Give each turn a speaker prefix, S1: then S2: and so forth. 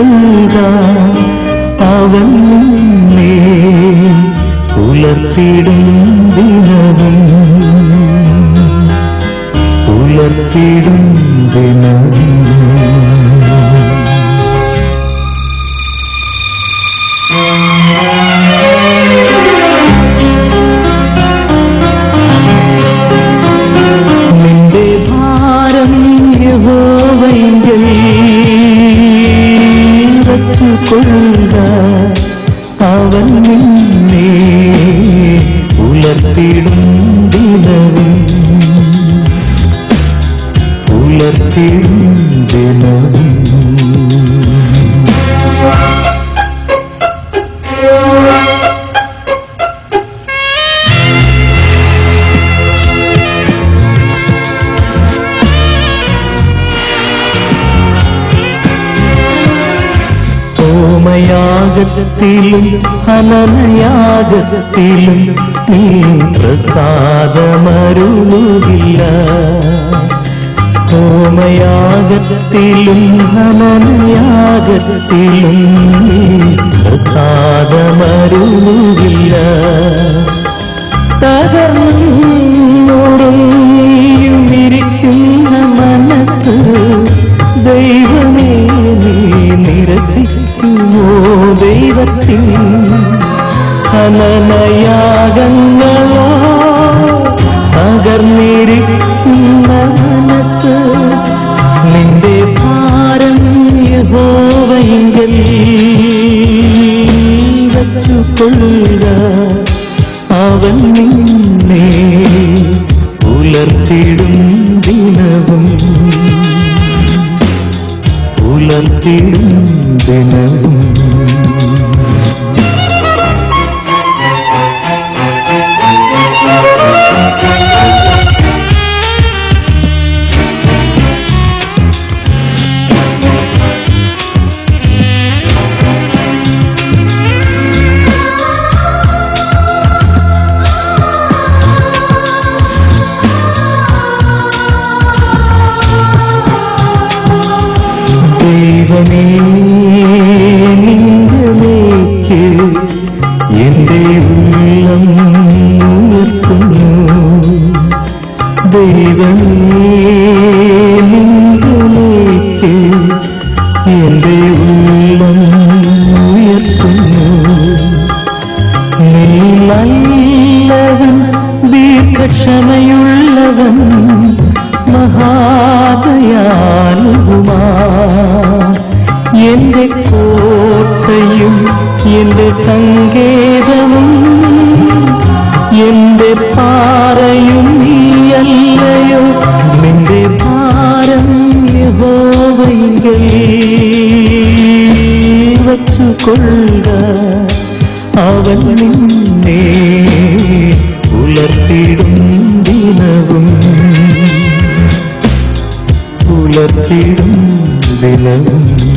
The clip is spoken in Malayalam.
S1: கொள்வான் அவன் முன்னே உலர்த்திடும் தினமும். உலர்த்திடும் தினமும். അവൻ നിന്നെ ഉലർത്തിടും ദിനവും. ഉലർത്തിടും ദിനവും. സോമയാഗത്തിലും ഹനനയാഗത്തിലും നീ പ്രസാദമരുളുകില്ല. ഹോമയാഗത്തിലും ഹനനയാഗത്തിലും നീ പ്രസാദമരുളുകില്ല. തകർന്നുറങ്ങിയുമിരിക്കുന്ന മനസ്സ് ദൈവമേ നീ നിരസിക്കുമോ? ദൈവത്തിൻ ഹനനയാഗങ്ങളോ പകർന്നേരി മനസ്സ് നിന്റെ ഭാരം യഹോവയെങ്കിൽ വച്ചുകൊള്ളുക. അവൻ നിന്നെ ഉലർത്തിടും ദിനവും. ഉലർത്തിടും ദിനവും ദൈവമേ നല്ലവൻ ദീർഘക്ഷമയുള്ളവൻ മഹാദയാലുമാ എന്റെ കോട്ടയും എന്റെ സങ്കേതവും വച്ചുകൊള്ളുക. അവൻ നിന്നെ പുലർത്തിടും ദിനവും. പുലർത്തിടും ദിനവും.